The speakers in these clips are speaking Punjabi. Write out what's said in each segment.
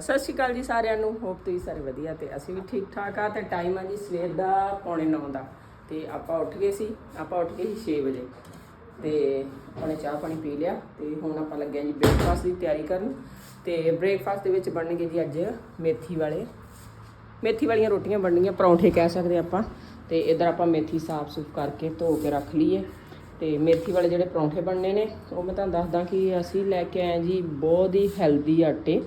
ਸਤਿ ਸ਼੍ਰੀ ਅਕਾਲ ਜੀ ਸਾਰਿਆਂ ਨੂੰ ਹੋਪ ਤੁਸੀਂ ਸਾਰੇ ਵਧੀਆ ਤੇ ਅਸੀਂ ਵੀ ਠੀਕ ਠਾਕ ਆ ਤੇ ਟਾਈਮ ਆ ਜੀ ਸਵੇਰ ਦਾ ਪੌਣੇ 9 ਦਾ ਤੇ ਆਪਾਂ ਉੱਠ ਗਏ ਸੀ, ਆਪਾਂ ਉੱਠ ਗਏ ਸੀ 6 ਵਜੇ ਤੇ ਉਹਨੇ ਚਾਹ ਪਾਣੀ ਪੀ ਲਿਆ ਤੇ ਹੁਣ ਆਪਾਂ ਲੱਗਿਆ ਜੀ ਬ੍ਰੇਕਫਾਸਟ ਦੀ ਤਿਆਰੀ ਕਰਨ ਤੇ ਬ੍ਰੇਕਫਾਸਟ ਦੇ ਵਿੱਚ ਬਣਨਗੇ ਜੀ ਅੱਜ ਮੇਥੀ ਵਾਲੇ। ਮੇਥੀ ਵਾਲੀਆਂ ਰੋਟੀਆਂ ਬਣਨੀਆਂ ਪਰੌਂਠੇ ਕਹਿ ਸਕਦੇ ਆਪਾਂ ਤੇ ਇਧਰ ਆਪਾਂ ਮੇਥੀ ਸਾਫ਼ ਸੂਫ ਕਰਕੇ ਧੋ ਕੇ ਰੱਖ ਲਈਏ ਤੇ ਮੇਥੀ ਵਾਲੇ ਜਿਹੜੇ ਪਰੌਂਠੇ ਬਣਨੇ ਨੇ, ਉਹ ਮੈਂ ਤੁਹਾਨੂੰ ਦੱਸਦਾ ਕਿ ਅਸੀਂ ਲੈ ਕੇ ਆਏ ਜੀ ਬਹੁਤ ਹੀ ਹੈਲਦੀ ਆਟੇ।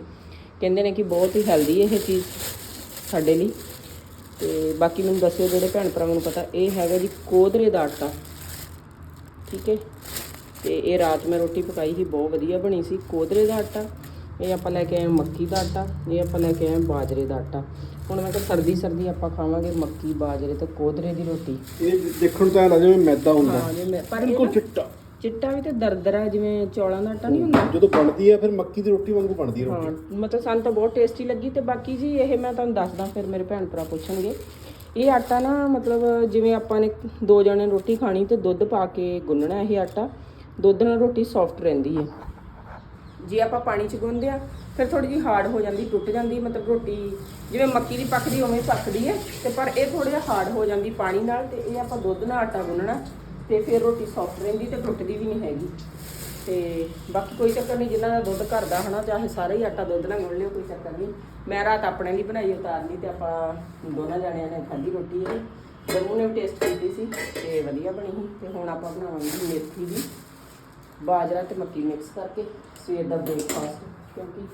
ਕਹਿੰਦੇ ਨੇ ਕਿ ਬਹੁਤ ਹੀ ਹੈਲਦੀ ਇਹ ਚੀਜ਼ ਸਾਡੇ ਲਈ। ਤੇ ਬਾਕੀ ਮੈਨੂੰ ਦੱਸਿਓ ਜਿਹੜੇ ਭੈਣ ਭਰਾਵਾਂ ਨੂੰ ਪਤਾ ਇਹ ਹੈਗਾ ਜੀ ਕੋਦਰੇ ਦਾ ਆਟਾ। ਠੀਕ ਹੈ? ਤੇ ਇਹ ਰਾਤ ਮੈਂ ਰੋਟੀ ਪਕਾਈ ਸੀ ਬਹੁਤ ਵਧੀਆ ਬਣੀ ਸੀ। ਕੋਦਰੇ ਦਾ ਆਟਾ ਇਹ ਆਪਾਂ ਲੈ ਕੇ ਆਏ ਮੱਕੀ ਦਾ ਆਟਾ ਇਹ ਆਪਾਂ ਲੈ ਕੇ ਆਏ ਬਾਜਰੇ ਦਾ ਆਟਾ। ਹੁਣ ਮੈਂ ਕਿਹਾ ਸਰਦੀ ਸਰਦੀ ਆਪਾਂ ਖਾਵਾਂਗੇ ਮੱਕੀ ਬਾਜਰੇ ਤੇ ਕੋਦਰੇ ਦੀ ਰੋਟੀ। ਇਹ ਦੇਖਣ ਤੋਂ ਲੱਗਦਾ ਜਿਵੇਂ ਮੈਦਾ ਹੁੰਦਾ। ਹਾਂ ਜਿਵੇਂ ਪਰ ਬਿਲਕੁਲ ਚਿੱਟਾ। ਚਿੱਟਾ ਵੀ ਤੇ ਦਰਦਰਾ ਜਿਵੇਂ ਚੌਲਾਂ ਦਾ ਆਟਾ ਨਹੀਂ ਹੁੰਦਾ? ਜਦੋਂ ਬਣਦੀ ਹੈ ਫਿਰ ਮੱਕੀ ਦੀ ਰੋਟੀ ਵਾਂਗੂ ਬਣਦੀ ਹੈ ਰੋਟੀ। ਹਾਂ ਮਤਲਬ ਸਾਨੂੰ ਤਾਂ ਬਹੁਤ ਟੇਸਟੀ ਲੱਗੀ ਤੇ ਬਾਕੀ ਜੀ ਇਹ ਮੈਂ ਤੁਹਾਨੂੰ ਦੱਸਦਾ ਫਿਰ ਮੇਰੇ ਭੈਣ ਭਰਾ ਪੁੱਛਣਗੇ। ਇਹ ਆਟਾ ਨਾ ਮਤਲਬ ਜਿਵੇਂ ਆਪਾਂ ਨੇ ਦੋ ਜਣੇ ਰੋਟੀ ਖਾਣੀ ਤੇ ਦੁੱਧ ਪਾ ਕੇ ਗੁੰਨਣਾ ਇਹ ਆਟਾ ਦੁੱਧ ਨਾਲ ਰੋਟੀ ਸੌਫਟ ਰਹਿੰਦੀ ਹੈ। ਜੇ ਆਪਾਂ ਪਾਣੀ ਚ ਗੁੰਨਦੇ ਆ ਫਿਰ ਥੋੜੀ ਜਿਹੀ ਹਾਰਡ ਹੋ ਜਾਂਦੀ ਟੁੱਟ ਜਾਂਦੀ ਮਤਲਬ ਰੋਟੀ ਜਿਵੇਂ ਮੱਕੀ ਦੀ ਪੱਕਦੀ ਉਵੇਂ ਹੀ ਪੱਕਦੀ ਹੈ। ਤੇ ਪਰ ਇਹ ਥੋੜਾ ਜਿਹਾ ਹਾਰਡ ਹੋ ਜਾਂਦੀ ਪਾਣੀ ਨਾਲ ਤੇ ਇਹ ਆਪਾਂ ਦੁੱਧ ਨਾਲ ਆਟਾ ਗੁੰਨਣਾ। ਤੇ ਫਿਰ ਰੋਟੀ ਸੌਫਟ ਰਹਿੰਦੀ ਤੇ ਟੁੱਟਦੀ ਵੀ ਨਹੀਂ ਹੈਗੀ। ਤੇ ਬਾਕੀ ਕੋਈ ਚੱਕਰ ਨਹੀਂ, ਜਿਨ੍ਹਾਂ ਦਾ ਦੁੱਧ ਘਰ ਦਾ ਹਨਾ, ਚਾਹੇ ਸਾਰਾ ਹੀ ਆਟਾ ਦੁੱਧ ਨਾਲ ਗੁੰਨ ਲਿਓ, ਕੋਈ ਚੱਕਰ ਨਹੀਂ। ਮੈਂ ਰਾਤ ਆਪਣੇ ਲਈ ਬਣਾਈ ਉਤਾਰ ਲਈ ਤੇ ਆਪਾਂ ਦੋਨਾਂ ਜਣਿਆਂ ਨੇ ਖਾਧੀ ਰੋਟੀ ਹੈ ਜੰਮੂ ਨੇ ਵੀ ਟੇਸਟ ਕੀਤੀ ਸੀ ਤੇ ਵਧੀਆ ਬਣੀ ਸੀ। ਤੇ ਹੁਣ ਆਪਾਂ ਬਣਾਵਾਂਗੇ ਮੇਥੀ ਦੀ। ਬਾਜਰਾ ਤੇ ਮੱਕੀ ਮਿਕਸ ਕਰਕੇ, ਸਵੇਰ ਦਾ ਬ੍ਰੇਕਫਾਸਟ ਕਿਉਂਕਿ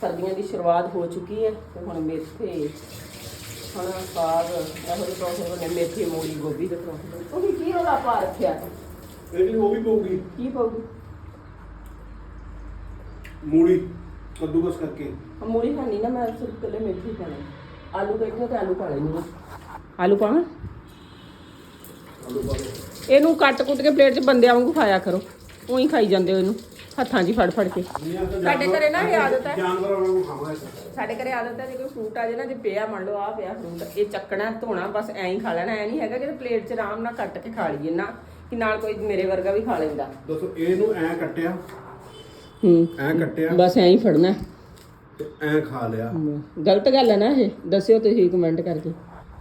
ਸਰਦੀਆਂ ਦੀ ਸ਼ੁਰੂਆਤ ਹੋ ਚੁੱਕੀ ਹੈ ਤੇ ਹੁਣ ਮੇਥੇ ਹੁਣ ਸਾਗ ਇਹੋ ਜਿਹੇ ਪਰੌਂਠੇ ਬਣੇ ਮੇਥੇ ਮੂਲੀ ਗੋਭੀ ਦੇ ਪਰੌਂਠੇ ਤੁਸੀਂ ਕੀ ਰੋਲਾ ਪਾ ਰੱਖਿਆ? ਇਹਦੀ ਉਹ ਵੀ ਪਊਗੀ। ਕੀ ਪਾਉਗੀ ਮੂਲੀ ਕੱਦੂਕਸ ਕਰਕੇ। ਮੂਲੀ ਖਾਣੀ ਨਾ ਮੈਂ ਸਿਰਫ ਕੱਲੇ ਮੇਥੀ ਖਾਣੇ। ਆਲੂ ਬੈਠੇ ਤੇ ਆਲੂ ਪਾ ਲੈਣੀ ਆਲੂ ਪਾਵਾਂ? ਆਲੂ ਪਾ ਲਓ। ਇਹਨੂੰ ਕੱਟ ਕੁੱਟ ਕੇ ਪਲੇਟ 'ਚ ਬੰਦਿਆਂ ਵਾਂਗੂ ਖਾਇਆ ਕਰੋ। ਉਹੀ ਖਾਈ ਜਾਂਦੇ ਹੋ ਇਹਨੂੰ। ਹੱਥਾਂ 'ਚ ਹੀ ਫੜ ਫੜ ਕੇ। ਸਾਡੇ ਘਰੇ ਨਾ ਇਹ ਆਦਤ ਹੈ। ਜਾਨਵਰਾਂ ਵਾਂਗੂ ਖਾਵਾਂਗੇ ਸਾਡੇ ਘਰੇ ਆਦਤ ਹੈ ਜੇ ਕੋਈ ਫਰੂਟ ਆ ਜਾਏ ਨਾ ਜੇ ਪਿਆ ਮੰਨ ਲਓ ਆ ਪਿਆ ਫਰੂਟ ਇਹ ਚੱਕਣਾ ਧੋਣਾ ਬਸ ਐਂ ਹੀ ਖਾ ਲੈਣਾ। ਐ ਨਹੀਂ ਹੈਗਾ ਕਿ ਪਲੇਟ 'ਚ ਆਰਾਮ ਨਾਲ ਕੱਟ ਕੇ ਖਾ ਲਈਏ ਨਾ ਕਿ ਨਾਲ ਕੋਈ ਮੇਰੇ ਵਰਗਾ ਵੀ ਖਾ ਲੈਂਦਾ। ਦੱਸੋ ਇਹਨੂੰ ਐਂ ਕੱਟਿਆ? ਹੂੰ। ਐਂ ਕੱਟਿਆ? ਬਸ ਐਂ ਹੀ ਫੜਨਾ। ਤੇ ਐਂ ਖਾ ਲਿਆ? ਗਲਤ ਗੱਲ ਹੈ ਨਾ ਇਹ। ਦੱਸਿਓ ਤੁਸੀਂ ਕਮੈਂਟ ਕਰਕੇ।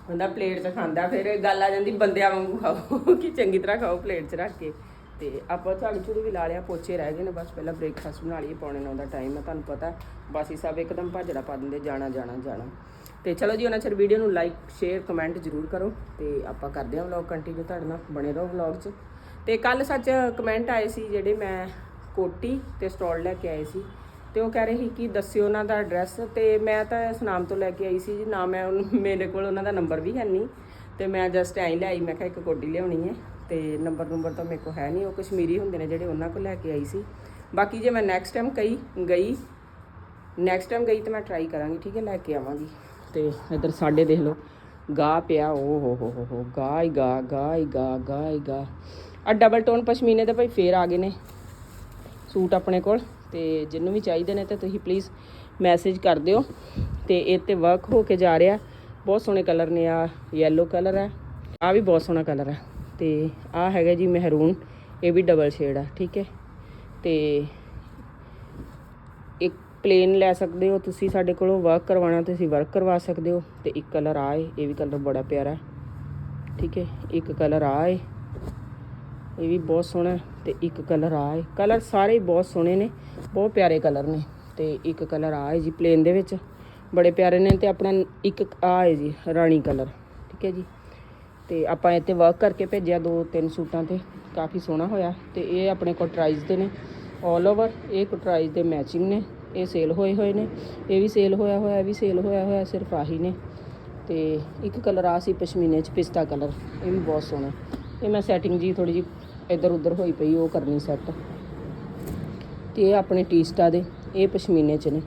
ਬੰਦਾ ਪਲੇਟ 'ਚ ਖਾਂਦਾ ਫਿਰ ਗੱਲ ਆ ਜਾਂਦੀ ਬੰਦਿਆਂ ਵਾਂਗੂ ਖਾਓ ਕਿ ਚੰਗੀ ਤਰ੍ਹਾਂ ਖਾਓ ਪਲੇਟ 'ਚ ਰੱਖ ਕੇ। ਤੇ ਆਪਾਂ ਝਾੜੂ ਝੂੜੂ ਵੀ ਲਾ ਲਿਆ, ਪੋਚੇ ਰਹਿ ਗਏ ਨੇ, ਬਸ ਪਹਿਲਾਂ ਬ੍ਰੇਕਫਾਸਟ ਬਣਾ ਲਈਏ, ਪੌਣੇ ਨੌ ਦਾ ਟਾਈਮ ਹੈ ਤੁਹਾਨੂੰ ਪਤਾ, ਬਾਸੀ ਸਭ ਇੱਕਦਮ ਭਾਜੜਾ ਪਾ ਦਿੰਦੇ, ਜਾਣਾ ਜਾਣਾ ਜਾਣਾ। ਤੇ ਚਲੋ ਜੀ, ਉਹਨਾਂ ਚਿਰ ਵੀਡੀਓ ਨੂੰ ਲਾਈਕ ਸ਼ੇਅਰ ਕਮੈਂਟ ਜ਼ਰੂਰ ਕਰੋ ਤੇ ਆਪਾਂ ਕਰਦੇ ਹਾਂ ਵਲੌਗ ਕੰਟੀਨਿਊ ਤੁਹਾਡੇ ਨਾਲ, ਬਣੇ ਰਹੋ ਵਲੌਗ 'ਚ। ਤੇ ਕੱਲ ਸੱਚ ਕਮੈਂਟ ਆਏ ਸੀ, ਜਿਹੜੇ ਮੈਂ ਕੋਟੀ ਤੇ ਸਟਾਲ ਲੈ ਕੇ ਆਏ ਸੀ, ਤੇ ਉਹ ਕਹਿ ਰਹੇ ਸੀ ਕਿ ਦੱਸਿਓ ਉਹਨਾਂ ਦਾ ਐਡਰੈਸ ਤੇ ਮੈਂ ਤਾਂ ਇਸ ਨਾਮ ਤੋਂ ਲੈ ਕੇ ਆਈ ਸੀ ਜੀ ਨਾ ਮੈਂ ਉਹਨੂੰ, ਮੇਰੇ ਕੋਲ ਉਹਨਾਂ ਦਾ ਨੰਬਰ ਵੀ ਹੈ ਨਹੀਂ, ਤੇ ਮੈਂ ਜਸਟ ਐਂ ਹੀ ਲਿਆਈ ਮੈਂ ਕਿਹਾ ਇੱਕ ਕੋਡੀ ਲਿਆਉਣੀ ਹੈ। ਤੇ ਨੰਬਰ ਨੰਬਰ ਤਾਂ ਮੇਰੇ ਕੋਲ ਹੈ ਨਹੀਂ, ਉਹ ਕਸ਼ਮੀਰੀ ਹੁੰਦੇ ਨੇ ਜਿਹੜੇ ਉਹਨਾਂ ਕੋਲ ਲੈ ਕੇ ਆਈ ਸੀ। ਬਾਕੀ ਜੇ ਮੈਂ ਨੈਕਸਟ ਟਾਈਮ ਕਈ ਗਈ ਨੈਕਸਟ ਟਾਈਮ ਗਈ ਤਾਂ ਮੈਂ ਟਰਾਈ ਕਰਾਂਗੀ, ਠੀਕ ਹੈ, ਲੈ ਕੇ ਆਵਾਂਗੀ। ਤੇ ਇੱਧਰ ਸਾਡੇ ਦੇਖ ਲਓ, ਗਾ ਪਿਆ ਓ ਹੋ ਹੋ ਹੋ ਹੋ, ਗਾ ਹੀ ਗਾ ਗਾ ਹੀ ਗਾ ਗਾ ਹੀ ਗਾ। ਆ ਡਬਲ ਟੋਨ ਪਸ਼ਮੀਨੇ ਦੇ ਭਾਈ ਫੇਰ ਆ ਗਏ ਨੇ ਸੂਟ ਆਪਣੇ ਕੋਲ, ਤੇ ਜਿੰਨੂੰ ਵੀ ਚਾਹੀਦੇ ਨੇ ਤੇ ਤੁਸੀਂ ਪਲੀਜ਼ ਮੈਸੇਜ ਕਰ ਦਿਓ। ਤੇ ਇਹ ਤੇ ਵਰਕ ਹੋ ਕੇ ਜਾ ਰਿਹਾ, ਬਹੁਤ ਸੋਹਣੇ ਕਲਰ ਨੇ ਆ ਯੈਲੋ ਕਲਰ ਹੈ ਆ ਵੀ ਬਹੁਤ ਸੋਹਣਾ ਕਲਰ ਹੈ। ਤੇ ਆ ਹੈਗਾ ਜੀ ਮਹਿਰੂਨ, ਇਹ ਵੀ ਡਬਲ ਸ਼ੇਡ ਆ, ਠੀਕ ਹੈ। ਤੇ ਇੱਕ ਪਲੇਨ ਲੈ ਸਕਦੇ ਹੋ, ਤੁਸੀਂ ਸਾਡੇ ਕੋਲੋਂ ਵਰਕ ਕਰਵਾਉਣਾ, ਤੁਸੀਂ ਵਰਕ ਕਰਵਾ ਸਕਦੇ ਹੋ, ਤੇ ਇੱਕ ਕਲਰ ਆ ਏ ਇਹ ਵੀ ਕਲਰ ਬੜਾ ਪਿਆਰਾ, ਠੀਕ ਹੈ। ਇੱਕ ਕਲਰ ਆ ਏ ਇਹ ਵੀ ਬਹੁਤ ਸੋਹਣਾ ਹੈ ਤੇ ਇੱਕ ਕਲਰ ਆ ਏ ਕਲਰ ਸਾਰੇ ਹੀ ਬਹੁਤ ਸੋਹਣੇ ਨੇ, ਬਹੁਤ ਪਿਆਰੇ ਕਲਰ ਨੇ, ਤੇ ਇੱਕ ਕਲਰ ਆ ਏ ਜੀ ਪਲੇਨ ਦੇ ਵਿੱਚ, ਬੜੇ ਪਿਆਰੇ ਨੇ, ਤੇ ਆਪਣਾ ਇੱਕ ਆ ਹੈ ਜੀ, ਰਾਣੀ ਕਲਰ ਠੀਕ ਹੈ ਜੀ। ਤੇ ਆਪਾਂ ਇੱਥੇ ਵਰਕ ਕਰਕੇ ਭੇਜਿਆ ਦੋ ਤਿੰਨ ਸੂਟਾਂ ਤੇ। ਕਾਫੀ ਸੋਹਣਾ ਹੋਇਆ ਤੇ ਇਹ ਆਪਣੇ ਕੋਟਰਾਈਜ਼ ਦੇ ਨੇ। 올 ਓਵਰ ਇਹ ਕੋਟਰਾਈਜ਼ ਦੇ ਮੈਚਿੰਗ ਨੇ। ਇਹ ਸੇਲ ਹੋਏ ਹੋਏ ਨੇ। ਇਹ ਵੀ ਸੇਲ ਹੋਇਆ ਹੋਇਆ, ਇਹ ਵੀ ਸੇਲ ਹੋਇਆ ਹੋਇਆ, ਸਿਰਫ ਆਹੀ ਨੇ। ਤੇ ਇੱਕ ਕਲਰ ਆ ਸੀ ਪਸ਼ਮੀਨੇ ਚ, ਪਿਸਤਾ ਕਲਰ ਇਹ ਵੀ ਬਹੁਤ ਸੋਹਣਾ। ਇਹ ਮੈਂ ਸੈਟਿੰਗ ਜੀ ਥੋੜੀ ਜੀ ਇੱਧਰ ਉੱਧਰ ਹੋਈ ਪਈ, ਉਹ ਕਰਨੀ ਸੈੱਟ ਤੇ ਇਹ ਆਪਣੇ ਟੀਸਟਾ ਦੇ, ਇਹ ਪਸ਼ਮੀਨੇ ਚ ਨੇ।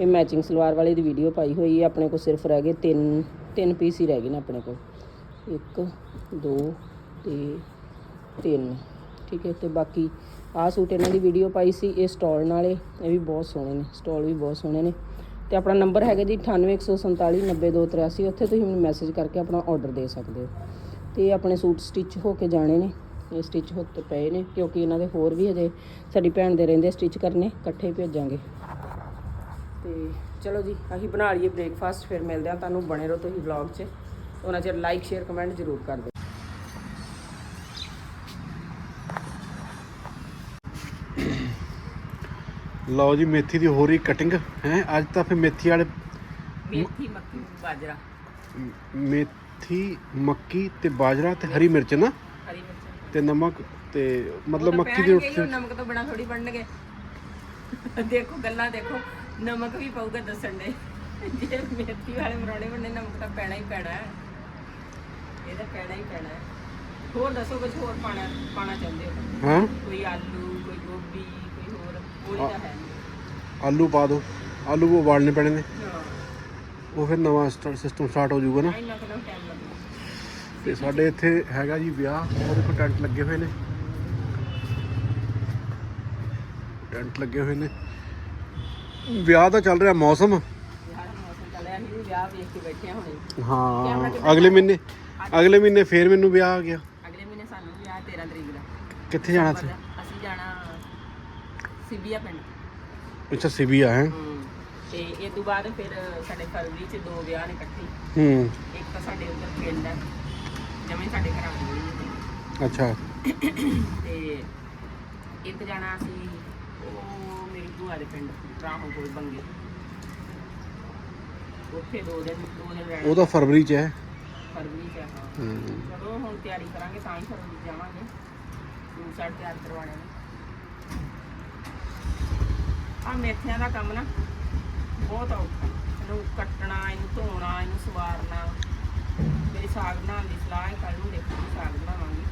ਇਹ ਮੈਚਿੰਗ ਸਲਵਾਰ ਵਾਲੇ ਦੀ ਵੀਡੀਓ ਪਾਈ ਹੋਈ ਹੈ ਆਪਣੇ ਕੋਲ ਸਿਰਫ ਰਹਿ ਗਏ ਤਿੰਨ ਤਿੰਨ ਪੀਸ ਹੀ ਰਹਿ ਗਏ ਨੇ ਆਪਣੇ ਕੋਲ। ਇੱਕ, ਦੋ, ਤੇ ਤਿੰਨ। ਠੀਕ ਹੈ, ਤੇ ਬਾਕੀ ਆਹ ਸੂਟ ਇਹਨਾਂ ਦੀ ਵੀਡੀਓ ਪਾਈ ਸੀ, ਇਹ ਸਟਾਲ ਨਾਲੇ, ਇਹ ਵੀ ਬਹੁਤ ਸੋਹਣੇ ਨੇ ਸਟਾਲ ਵੀ ਬਹੁਤ ਸੋਹਣੇ ਨੇ। ਤੇ ਆਪਣਾ ਨੰਬਰ ਹੈਗਾ ਜੀ 9814490283 ਉੱਥੇ ਤੁਸੀਂ ਮੈਨੂੰ ਮੈਸੇਜ ਕਰਕੇ ਆਪਣਾ ਆਰਡਰ ਦੇ ਸਕਦੇ ਹੋ। ਤੇ ਇਹ ਆਪਣੇ ਸੂਟ ਸਟਿਚ ਹੋ ਕੇ ਜਾਣੇ ਨੇ, ਇਹ ਸਟਿਚ ਹੋ ਤੇ ਪਏ ਨੇ, ਕਿਉਂਕਿ ਇਹਨਾਂ ਦੇ ਹੋਰ ਵੀ ਹਜੇ ਸਾਡੀ ਭੈਣ ਦੇ ਰਹਿੰਦੇ ਸਟਿਚ ਕਰਨੇ, ਇਕੱਠੇ ਭੇਜਾਂਗੇ। ਤੇ ਚਲੋ ਜੀ, ਅਸੀਂ ਬਣਾ ਲਈਏ ਬ੍ਰੇਕਫਾਸਟ ਫਿਰ ਮਿਲਦੇ ਆ ਤੁਹਾਨੂੰ ਬਣੇ ਰਹੋ ਤੁਸੀਂ ਵਲੌਗ 'ਚ। ਉਹਨਾਂ ਚਿਰ ਲਾਈਕ ਸ਼ੇਅਰ ਕਮੈਂਟ ਜ਼ਰੂਰ ਕਰ ਦਿਓ। ਲਓ ਜੀ ਮੇਥੀ ਦੀ ਹੋ ਰਹੀ ਕਟਿੰਗ ਹੈ? ਅੱਜ ਤਾਂ ਫਿਰ ਮੇਥੀ ਵਾਲੇ ਮੇਥੀ ਮੱਕੀ ਬਾਜਰਾ। ਮੇਥੀ ਮੱਕੀ ਤੇ ਬਾਜਰਾ ਤੇ ਹਰੀ ਮਿਰਚ ਨਾ? ਹਰੀ ਮਿਰਚ। ਤੇ ਨਮਕ ਤੇ ਮਤਲਬ ਮੱਕੀ ਦੀ ਰੋਟੀ ਨਮਕ ਤੋਂ ਬਿਨਾ ਥੋੜੀ ਬਣਨਗੇ। ਦੇਖੋ ਗੱਲਾਂ ਦੇਖੋ। ਨਮਕ ਵੀ ਪਊਗਾ ਦੱਸਣ ਦੇ। ਜੇ ਮੇਥੀ ਵਾਲੇ ਮਰੋਣੇ ਬਣਨੇ ਨਮਕ ਤਾਂ ਪੈਣਾ ਹੀ ਪੈਣਾ ਹੈ। ਇਹ ਤਾਂ ਪੈਣਾ ਹੀ ਪੈਣਾ ਹੈ। ਹੋਰ ਦੱਸੋ ਕੁਝ ਹੋਰ ਪਾਣਾ ਪਾਣਾ ਚਾਹੁੰਦੇ ਹੋ? ਹਾਂ? ਕੋਈ ਆਲੂ ਕੋਈ ਗੋਭੀ ਕੋਈ ਹੋਰ ਕੋਈ ਤਾਂ ਹੈ ਨਹੀਂ। ਆਲੂ ਪਾ ਦਿਓ ਆਲੂ ਉਬਾਲਣੇ ਪੈਣੇ ਨੇ। ਉਹ ਫਿਰ ਨਵਾਂ ਸਿਸਟਮ ਸਟਾਰਟ ਹੋ ਜਾਊਗਾ ਨਾ। ਇੰਨਾ ਕਿੰਨਾ ਟਾਈਮ ਲੱਗਣਾ ਤੇ ਸਾਡੇ ਇੱਥੇ ਹੈਗਾ ਜੀ ਵਿਆਹ। ਉਹਦੇ ਕੋਲ ਟੈਂਟ ਲੱਗੇ ਹੋਏ ਨੇ। ਟੈਂਟ ਲੱਗੇ ਹੋਏ ਨੇ। ਵਿਆਹ ਦਾ ਚੱਲ ਰਿਹਾ ਮੌਸਮ। ਵਿਆਹ ਦਾ ਮੌਸਮ ਚੱਲ ਰਿਹਾ। ਅਸੀਂ ਵੀ ਵਿਆਹ ਵੇਖ ਕੇ ਬੈਠੇ ਹਾਂ ਹੁਣੇ। ਹਾਂ ਅਗਲੇ ਮਹੀਨੇ ਅਗਲੇ ਮਹੀਨੇ ਫੇਰ ਮੈਨੂੰ ਵਿਆਹ ਆ ਗਿਆ। ਅਗਲੇ ਮਹੀਨੇ ਸਾਨੂੰ ਵਿਆਹ 13 ਤਰੀਕ ਦਾ। ਕਿੱਥੇ ਜਾਣਾ ਸੀ? ਅਸੀਂ ਜਾਣਾ ਸਿਬੀਆ ਪਿੰਡ। ਅੱਛਾ ਸਿਵੀਆ ਹੈ? ਤੇ ਇਹ ਤੋਂ ਬਾਅਦ ਫਿਰ ਸਾਡੇ ਫਰਵਰੀ ਚ ਦੋ ਵਿਆਹ ਨੇ ਇਕੱਠੇ। ਹੂੰ। ਇੱਕ ਤਾਂ ਸਾਡੇ ਉੱਧਰ ਪਿੰਡ ਹੈ ਜਮੇ ਸਾਡੇ ਘਰਾਂ ਦੇ ਕੋਲ ਅੱਛਾ। ਤੇ ਇੱਕ ਜਾਣਾ ਸੀ ਉਹ ਮੇਰੀ ਭੂਆ ਦੇ ਪਿੰਡ ਰਾਹੋਂ ਕੋਲ ਬੰਗੇ। ਉੱਥੇ ਦੋ ਦਿਨ ਦੋ ਦਿਨ ਰਹਿਣਾ। ਉਹ ਤਾਂ ਫਰਵਰੀ ਚ ਹੈ। ਫਰਵਰੀ ਚ ਆ, ਹਾਂ। ਹੂੰ। ਚਲੋ ਹੁਣ ਤਿਆਰੀ ਕਰਾਂਗੇ ਤਾਂ ਹੀ ਫਰਵਰੀ 'ਚ ਜਾਵਾਂਗੇ। ਸੂਟ ਸਾਟ ਤਿਆਰ ਕਰਵਾਣੇ ਨੇ। ਆ ਮੇਥਿਆਂ ਦਾ ਕੰਮ ਨਾ ਬਹੁਤ ਔਖਾ। ਇਹਨੂੰ ਕੱਟਣਾ ਇਹਨੂੰ ਧੋਣਾ ਇਹਨੂੰ ਸਵਾਰਨਾ। ਮੇਰੀ ਸਾਗ ਬਣਾਉਣ ਦੀ ਸਲਾਹ ਹੈ ਕੱਲ ਨੂੰ ਦੇਖਾਂਗੇ ਸਾਗ ਬਣਾਵਾਂਗੇ।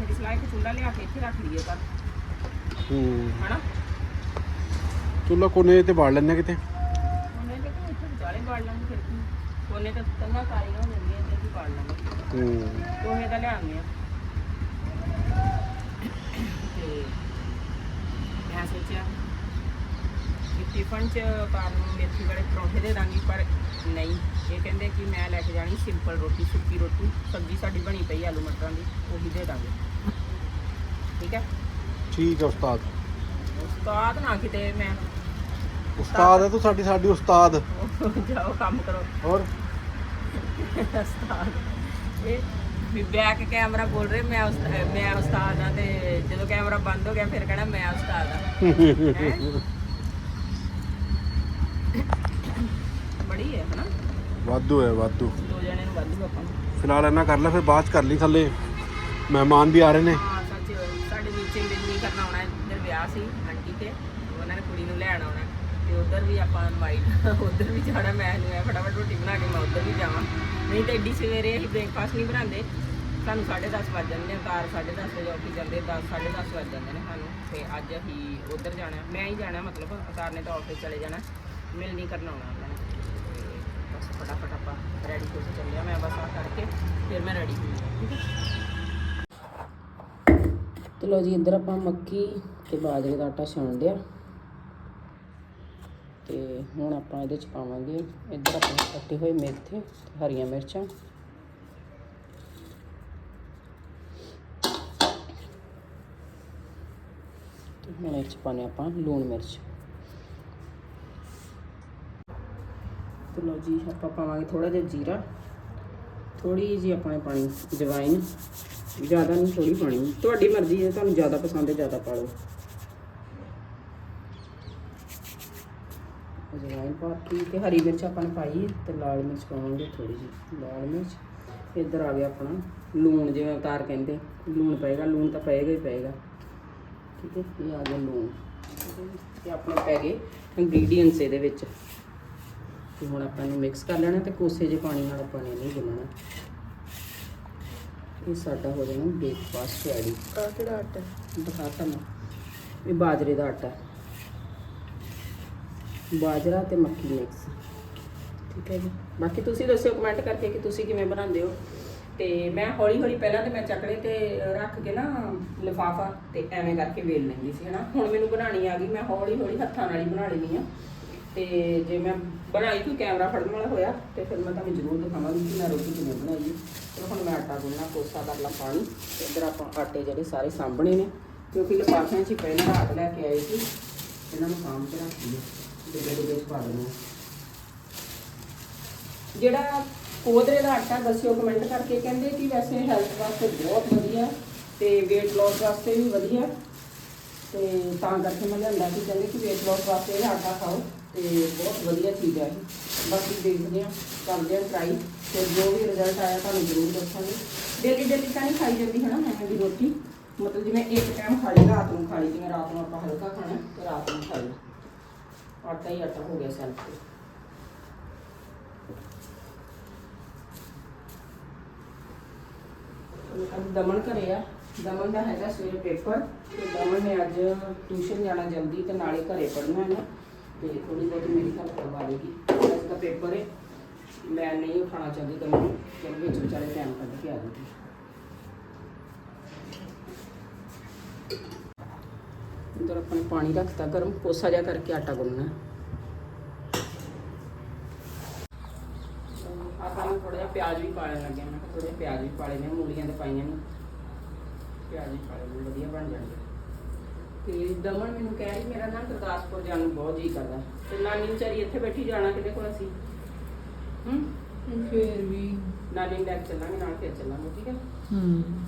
ਮੇਰੀ ਸਲਾਹ ਹੈ ਕਿ ਚੁੱਲ੍ਹਾ ਲਿਆ ਕੇ ਇੱਥੇ ਰੱਖ ਲਈਏ ਪਰ ਹੂੰ। ਹਨਾ? ਚੁੱਲ੍ਹਾ ਕੋਨੇ ਤੇ ਬਾੜ ਲੈਣੇ ਕਿਤੇ? ਉਹਨੇ ਤੇ ਇੱਥੇ ਵਿਚਾਲੇ ਬਾੜ ਲਾਂਗੇ ਫਿਰ ਕੀ? ਕੋਨੇ ਤਾਂ ਕੰਨਾ ਕਾਰੀਆਂ ਹੋ ਜਾਂਦੀਆਂ ਤੇ ਕੀ ਬਾੜ ਲਾਂਗੇ। ਹੂੰ। ਦੋਹੇ ਦਾ ਲਿਆਉਂਦੇ ਆ। ਤੇ ਮੈਂ ਸੋਚਿਆ ਕਿ ਟਿਫਨ ਚ ਪਾਣ ਨੂੰ ਮੇਥੀ ਵਾਲੇ ਪਰੌਂਠੇ ਦੇ ਦਾਂਗੀ ਪਰ ਨਹੀਂ। ਇਹ ਕਹਿੰਦੇ ਕਿ ਮੈਂ ਲੈ ਕੇ ਜਾਣੀ ਸਿੰਪਲ ਰੋਟੀ ਸੁੱਕੀ ਰੋਟੀ। ਸਬਜ਼ੀ ਸਾਡੀ ਬਣੀ ਪਈ ਆਲੂ ਮਟਰਾਂ ਦੀ ਉਹੀ ਦੇ ਦਾਂਗੇ। ਠੀਕ ਹੈ? ਠੀਕ ਹੈ ਉਸਤਾਦ। ਉਸਤਾਦ ਨਾ ਕਿਤੇ ਮੈਂ ਉਸਤਾਦ ਹੈ ਤੂੰ ਸਾਡੀ ਸਾਡੀ ਉਸਤਾਦ। ਜਾਓ ਕੰਮ ਕਰੋ। ਹੋਰ? ਉਸਤਾਦ। ਇਹ ਵੀ ਬੈਕ ਕੈਮਰਾ ਬੋਲ ਰਹੇ ਮੈਂ ਉਸਤ- ਮੈਂ ਉਸਤਾਦ ਆ ਤੇ ਜਦੋਂ ਕੈਮਰਾ ਬੰਦ ਹੋ ਗਿਆ ਫਿਰ ਕਹਿਣਾ ਮੈਂ ਉਸਤਾਦ ਆ ਹੈਂ? ਬੜੀ ਹੈ ਹਨਾ? ਵਾਧੂ ਹੈ ਵਾਧੂ। ਦੋ ਜਣੇ ਨੂੰ ਵਾਧੂ ਆਪਾਂ ਨੂੰ। ਫਿਲਹਾਲ ਇੰਨਾ ਕਰ ਲੈ ਫਿਰ ਬਾਅਦ ਚ ਕਰ ਲਈ ਥੱਲੇ। ਮਹਿਮਾਨ ਵੀ ਆ ਰਹੇ ਨੇ। ਹਾਂ ਸੱਚ ਸਾਡੇ ਨੀਚੇ ਬਿਜਲੀ ਕਰਨਾ ਆਉਣਾ ਇੱਧਰ ਵਿਆਹ ਸੀ ਆਂਟੀ ਤੇ ਉਹਨਾਂ ਨੇ ਕੁੜੀ ਨੂੰ ਲੈਣ ਆਉਣਾ। ਤੇ ਉਧਰ ਵੀ ਆਪਾਂ ਇਨਵਾਈਟ ਉਧਰ ਵੀ ਜਾਣਾ ਮੈਂ ਨੂੰ ਫਟਾਫਟ ਰੋਟੀ ਬਣਾ ਕੇ ਮੈਂ ਉਧਰ ਵੀ ਜਾਵਾਂ। ਨਹੀਂ ਤਾਂ ਐਡੀ ਸਵੇਰੇ ਅਸੀਂ ਬ੍ਰੇਕਫਾਸਟ ਨਹੀਂ ਬਣਾਉਂਦੇ। ਸਾਨੂੰ 10:30 ਵੱਜ ਜਾਂਦੇ ਨੇ ਕਾਰ 10:30 ਵਜੇ ਆਫਿਸ ਜਾਂਦੇ 10 10:30 ਵੱਜ ਜਾਂਦੇ ਨੇ ਸਾਨੂੰ। ਤੇ ਅੱਜ ਅਸੀਂ ਉਧਰ ਜਾਣਾ, ਮੈਂ ਹੀ ਜਾਣਾ ਮਤਲਬ, ਅਸਾਰ ਨੇ ਤਾਂ ਆਫਿਸ ਚਲੇ ਜਾਣਾ। ਮਿਲ ਨਹੀਂ ਕਰਨਾ ਆਉਣਾ ਉਹਨਾਂ ਨੇ। ਤੇ ਬਸ ਫਟਾਫਟ ਆਪਾਂ ਰੈਡੀ ਹੋ ਕੇ ਚੱਲਿਆ ਮੈਂ ਬਸ ਆ ਕਰਕੇ ਫਿਰ ਮੈਂ ਰੈਡੀ ਹੋਈ ਠੀਕ ਹੈ? ਚਲੋ ਜੀ, ਇੱਧਰ ਆਪਾਂ ਮੱਕੀ ਤੇ ਬਾਜਰੇ ਦਾ ਆਟਾ ਛਾਣ ਲਿਆ। ਤੇ ਹੁਣ ਆਪਾਂ ਇਹਦੇ ਚ ਪਾਵਾਂਗੇ, ਇੱਧਰ ਆਪਾਂ ਕੱਟੇ ਹੋਏ ਮੇਥੇ, ਹਰੀਆਂ ਮਿਰਚਾਂ। ਤੇ ਹੁਣ ਇਹ ਚ ਪਾਣੇ ਆਪਾਂ ਲੂਣ ਮਿਰਚ। ਤੇ ਲੋ ਜੀ, ਆਪਾਂ ਪਾਵਾਂਗੇ ਥੋੜਾ ਜਿਹਾ ਜੀਰਾ। ਥੋੜੀ ਜਿਹੀ ਆਪਾਂ ਨੇ ਪਾਣੀ ਜਵਾਇਨ ਜ਼ਿਆਦਾ ਨਹੀਂ ਥੋੜੀ ਪਾਣੀ ਤੁਹਾਡੀ ਮਰਜ਼ੀ ਹੈ, ਤੁਹਾਨੂੰ ਜ਼ਿਆਦਾ ਪਸੰਦ ਹੈ, ਜ਼ਿਆਦਾ ਪਾ ਲਓ। ਅਜਵਾਇਨ ਪਾਤੀ ਤੇ ਹਰੀ ਮਿਰਚ ਆਪਾਂ ਨੇ ਪਾਈ ਤੇ ਲਾਲ ਮਿਰਚ ਪਾਵਾਂਗੇ ਥੋੜੀ ਜਿਹੀ ਲਾਲ ਮਿਰਚ। ਇੱਧਰ ਆ ਗਿਆ ਆਪਣਾ ਲੂਣ ਜਿਵੇਂ ਅਵਤਾਰ ਕਹਿੰਦੇ ਲੂਣ ਪਏਗਾ ਲੂਣ ਤਾਂ ਪਏਗਾ ਹੀ ਪਏਗਾ। ਠੀਕ ਹੈ ਇਹ ਆ ਗਿਆ ਲੂਣ। ਜੀ। ਇਹ ਆਪਣੇ ਪੈ ਗਏ ਇੰਗਰੀਡੀਅੰਟਸ ਇਹਦੇ ਵਿੱਚ। ਤੇ ਹੁਣ ਆਪਾਂ ਇਹਨੂੰ ਮਿਕਸ ਕਰ ਲੈਣਾ ਤੇ ਕੋਸੇ ਜਿਹੇ ਪਾਣੀ ਨਾਲ ਆਪਾਂ ਨੇ ਨਹੀਂ ਗੁੰਨਣਾ। ਇਹ ਸਾਡਾ ਹੋ ਜਾਣਾ ਬ੍ਰੇਕਫਾਸਟ ਰੈਡੀ ਆ ਕਿਹੜਾ ਆਟਾ? ਦਿਖਾਤਾ ਮੈਂ ਇਹ ਬਾਜਰੇ ਦਾ ਆਟਾ। ਬਾਜਰਾ ਤੇ ਮੱਕੀ ਮਿਕਸ। ਠੀਕ ਹੈ ਜੀ। ਬਾਕੀ ਤੁਸੀਂ ਦੱਸਿਓ ਕਮੈਂਟ ਕਰਕੇ ਕਿ ਤੁਸੀਂ ਕਿਵੇਂ ਬਣਾਉਂਦੇ ਹੋ। ਤੇ ਮੈਂ ਹੌਲੀ ਹੌਲੀ ਪਹਿਲਾਂ ਤੇ ਮੈਂ ਚੱਕੜੇ ਤੇ ਰੱਖ ਕੇ ਨਾ ਲਿਫਾਫਾ ਤੇ ਐਵੇਂ ਕਰਕੇ ਵੇਲ ਲੈਂਦੀ ਸੀ, ਹਨਾ। ਹੁਣ ਮੈਨੂੰ ਬਣਾਣੀ ਆ ਗਈ, ਮੈਂ ਹੌਲੀ ਹੌਲੀ ਹੱਥਾਂ ਨਾਲ ਹੀ ਬਣਾ ਲੈਂਦੀ ਆ। ਤੇ ਜੇ ਮੈਂ ਬਣਾਈ ਕੋਈ ਕੈਮਰਾ ਫੜਨ ਵਾਲਾ ਹੋਇਆ, ਤੇ ਫਿਰ ਮੈਂ ਤੁਹਾਨੂੰ ਜ਼ਰੂਰ ਦਿਖਾਵਾਂਗੀ ਕਿ ਮੈਂ ਰੋਟੀ ਕਿਵੇਂ ਬਣਾਈ ਹੈ ਹੁਣ ਮੈਂ ਆਟਾ ਗੁੰਨਣਾ, ਕੋਸਾ ਕਰ ਲਾ ਪਾਣੀ। ਤੇ ਇੱਧਰ ਆਪਾਂ ਆਟੇ ਜਿਹੜੇ ਸਾਰੇ ਸਾਂਭਣੇ ਨੇ, ਕਿਉਂਕਿ ਲਿਫਾਫਿਆਂ 'ਚ ਪਹਿਲਾਂ ਰਾਤ ਲੈ ਕੇ ਆਏ ਸੀ। ਇਹਨਾਂ ਨੂੰ ਸਾਂਭ ਕੇ ਰੱਖ ਲਈਏ ਡੱਬੇ 'ਚ ਪਾ ਦਿੰਦੇ ਜਿਹੜਾ ਕੋਦਰੇ ਦਾ ਆਟਾ ਦੱਸਿਓ ਕਮੈਂਟ ਕਰਕੇ ਕਹਿੰਦੇ ਕਿ ਵੈਸੇ ਹੈਲਥ ਵਾਸਤੇ ਬਹੁਤ ਵਧੀਆ ਤੇ weight loss ਵਾਸਤੇ ਵੀ ਵਧੀਆ ਤੇ ਤਾਂ ਕਰਕੇ ਮੈਂ ਲਿਆਂਦਾ ਕਿ ਕਹਿੰਦੇ ਕਿ weight loss ਵਾਸਤੇ ਇਹ ਆਟਾ ਖਾਓ ਤੇ ਬਹੁਤ ਵਧੀਆ ਚੀਜ਼ ਹੈ ਇਹ। ਬਾਕੀ ਦੇਖਦੇ ਹਾਂ, ਕਰਦੇ ਹਾਂ ਟਰਾਈ ਤੇ ਜੋ ਵੀ ਰਿਜ਼ਲਟ ਆਇਆ ਤੁਹਾਨੂੰ ਜ਼ਰੂਰ ਦੱਸਾਂਗੇ। ਡੇਲੀ ਡੇਲੀ ਤਾਂ ਨਹੀਂ ਖਾਈ ਜਾਂਦੀ ਹੈ ਨਾ ਮੈਂ ਦੀ ਰੋਟੀ। ਮਤਲਬ ਜਿਵੇਂ ਇੱਕ ਟਾਈਮ ਖਾ ਲਈ, ਰਾਤ ਨੂੰ ਖਾ ਲਈ, ਜਿਵੇਂ ਰਾਤ ਨੂੰ ਆਪਾਂ ਹਲਕਾ ਖਾਣਾ, ਤੇ ਰਾਤ ਨੂੰ ਖਾ ਲਈ। ਆਟਾ ਹੀ ਆਟਾ ਹੋ ਗਿਆ ਸੈਲਫ ਤੇ। ਅੱਜ ਦਮਨ ਘਰੇ ਆ। ਦਮਨ ਦਾ ਹੈਗਾ ਸਵੇਰੇ ਪੇਪਰ। ਤੇ ਦਮਨ ਨੇ ਅੱਜ ਟਿਊਸ਼ਨ ਜਾਣਾ ਜਲਦੀ ਤੇ ਨਾਲੇ ਘਰੇ ਪੜ੍ਹਨਾ ਹੈ ਨਾ। ਤੇ ਥੋੜੀ ਬਹੁਤ ਮੇਰੀ ਹੈਲਪ ਕਰਵਾ ਦੇਗੀ। ਅੱਜ ਦਾ ਪੇਪਰ ਹੈ ਮੈਂ ਨਹੀਂ ਉਠਾਉਣਾ ਚਾਹੁੰਦੀ ਦਮਨ ਨੂੰ। ਚਲ ਵਿੱਚ ਵਿਚਾਰੇ ਟਾਈਮ ਕੱਢ ਕੇ ਆ ਜੂਗੀ ਅੰਦਰ ਆਪਾਂ ਨੇ ਪਾਣੀ ਰੱਖਤਾ ਗਰਮ ਕੋਸਾ ਜਿਹਾ ਕਰਕੇ ਆਟਾ ਗੁੰਨਣਾ। ਆਪਾਂ ਨੂੰ ਥੋੜਾ ਜਿਹਾ ਪਿਆਜ਼ ਵੀ ਪਾ ਲੈਣ ਲੱਗੇ ਹਾਂ। ਮੈਂ ਥੋੜੇ ਪਿਆਜ਼ ਵੀ ਪਾ ਲੈਣੇ ਮੂਲੀਆਂ ਤੇ ਪਾਈਆਂ ਨੇ। ਪਿਆਜ਼ ਵੀ ਪਾ ਲੈਣੇ ਵਧੀਆ ਬਣ ਜਾਣਗੇ। ਤੇ ਦਮਨ ਮੈਨੂੰ ਕਹਿ ਰਹੀ ਮੇਰਾ ਨਾ ਗੁਰਦਾਸਪੁਰ ਜਾਣ ਨੂੰ ਬਹੁਤ ਜੀ ਕਰਦਾ। ਤੇ ਨਾਨੀ ਵਿਚਾਰੀ ਇੱਥੇ ਬੈਠੀ ਜਾਣਾ ਕਿਤੇ ਕੋਲ ਅਸੀਂ? ਹੂੰ? ਫੇਰ ਵੀ। ਨਾਨੀ ਨੂੰ ਲੈ ਕੇ ਚੱਲਾਂਗੇ ਨਾਲ ਫਿਰ ਚੱਲਾਂਗੇ ਠੀਕ ਹੈ? ਹੂੰ।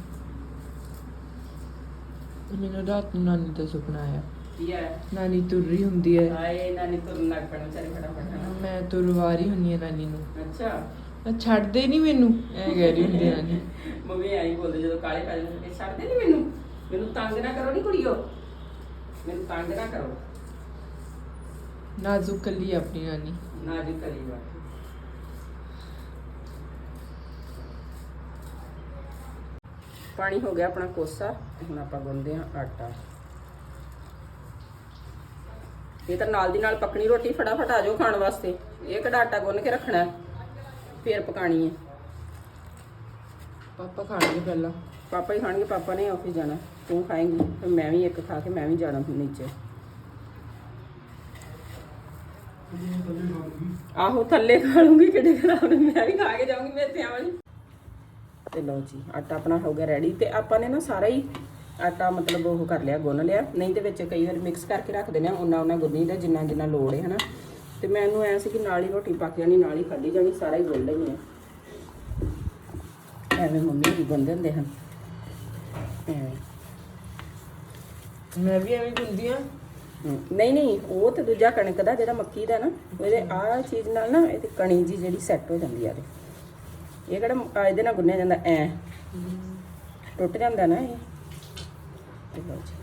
ਮੈਨੂੰ ਰਾਤ ਨੂੰ ਨਾਨੀ ਦਾ ਸੁਪਨਾ ਆਇਆ। ਕੀ ਹੈ ਨਾਨੀ ਤੁਰ ਰਹੀ ਹੁੰਦੀ ਹੈ ਹਾਏ ਨਾਨੀ ਤੁਰਨ ਲੱਗ ਪੈਣਾ ਵਿਚਾਰੀ ਫਟਾਫਟ ਮੈਂ ਤੁਰਵਾ ਰਹੀ ਹੁੰਨੀ ਹੈ ਨਾਨੀ ਨੂੰ। ਅੱਛਾ। ਮੈਂ ਛੱਡਦੇ ਨਹੀਂ ਮੈਨੂੰ ਐ ਕਹਿ ਰਹੀ ਹੁੰਦੀ ਹੈ ਨਾਨੀ। ਮੰਮੀ ਆਈ ਬੋਲਦੇ ਜਦੋਂ ਕਾਲੇ ਪੈ ਜਾਂਦੇ ਛੱਡਦੇ ਨਹੀਂ ਮੈਨੂੰ? ਮੈਨੂੰ ਤੰਗ ਨਾ ਕਰੋ ਨਹੀਂ ਕੁੜੀਓ ਮੈਨੂੰ ਤੰਗ ਨਾ ਕਰੋ। ਨਾਜ਼ੁਕ ਕੱਲੀ ਆਪਣੀ ਨਾਨੀ। ਨਾ ਜੀ ਕਰੀ ਪਾਣੀ ਹੋ ਗਿਆ ਆਪਣਾ ਕੋਸਾ ਤੇ ਹੁਣ ਆਪਾਂ ਗੁੰਨਦੇ ਹਾਂ ਆਟਾ। ਇਹ ਤਾਂ ਨਾਲ ਦੀ ਨਾਲ ਪੱਕਣੀ ਰੋਟੀ ਫਟਾਫਟ ਆ ਜਾਓ ਖਾਣ ਵਾਸਤੇ। ਇਹ ਕਿਹੜਾ ਆਟਾ ਗੁੰਨ ਕੇ ਰੱਖਣਾ ਹੈ, ਫੇਰ ਪਕਾਣੀ ਹੈ। ਪਾਪਾ ਖਾਣਗੇ ਪਹਿਲਾਂ। ਪਾਪਾ ਹੀ ਖਾਣਗੇ ਪਾਪਾ ਨੇ ਆਫਿਸ ਜਾਣਾ ਤੂੰ ਖਾਏਂਗੀ ਫਿਰ ਮੈਂ ਵੀ ਇੱਕ ਖਾ ਕੇ ਮੈਂ ਵੀ ਜਾਣਾ ਨੀਚੇ। ਆਹੋ ਥੱਲੇ ਖਾ ਲੂੰਗੀ ਕਿਹੜੇ ਖਰਾਬ ਨੇ। ਮੈਂ ਵੀ ਖਾ ਕੇ ਜਾਊਂਗੀ ਮੇਥਿਆਂ ਵਾਲੀ ਤੇ ਲਓ ਜੀ ਆਟਾ ਆਪਣਾ ਹੋ ਗਿਆ ਰੈਡੀ ਤੇ ਆਪਾਂ ਨੇ ਨਾ ਸਾਰਾ ਹੀ ਆਟਾ ਮਤਲਬ ਉਹ ਕਰ ਲਿਆ ਗੁੰਨ ਲਿਆ। ਨਹੀਂ ਤੇ ਵਿੱਚ ਕਈ ਵਾਰ ਮਿਕਸ ਕਰਕੇ ਰੱਖ ਦਿੰਦੇ ਆ ਉਹਨਾਂ ਉਹਨਾਂ ਗੁੰਨੀ ਦਾ ਜਿੰਨਾ ਜਿੰਨਾ ਲੋੜ ਹੈ ਹਨਾ। ਤੇ ਮੈਨੂੰ ਐ ਸੀ ਕਿ ਨਾਲ ਹੀ ਰੋਟੀ ਪੱਕ ਜਾਣੀ ਨਾਲ ਹੀ ਖਾਧੀ ਜਾਣੀ ਸਾਰਾ ਹੀ ਗੁੰਨ ਲੈਣੀ ਆ ਐਵੇਂ ਮੰਮੀ ਵੀ ਗੁੰਨਦੇ ਹੁੰਦੇ ਹਨ। ਮੈਂ ਵੀ ਐਵੇਂ ਗੁੰਦੀ ਆ ਨਹੀਂ ਨਹੀਂ ਉਹ ਤੇ ਦੂਜਾ ਕਣਕ ਦਾ ਜਿਹੜਾ ਮੱਕੀ ਦਾ ਨਾ ਉਹਦੇ ਆਹ ਚੀਜ਼ ਨਾਲ ਨਾ ਇਹਦੀ ਕਣੀ ਜੀ ਜਿਹੜੀ ਸੈੱਟ ਹੋ ਜਾਂਦੀ ਆ ਇਹਦੇ ਇਹ ਕਿਹੜਾ ਆ ਇਹਦੇ ਨਾਲ ਗੁੰਨਿਆ ਜਾਂਦਾ, ਐ। ਟੁੱਟ ਜਾਂਦਾ ਨਾ ਇਹ। ਤੇ ਜੀ।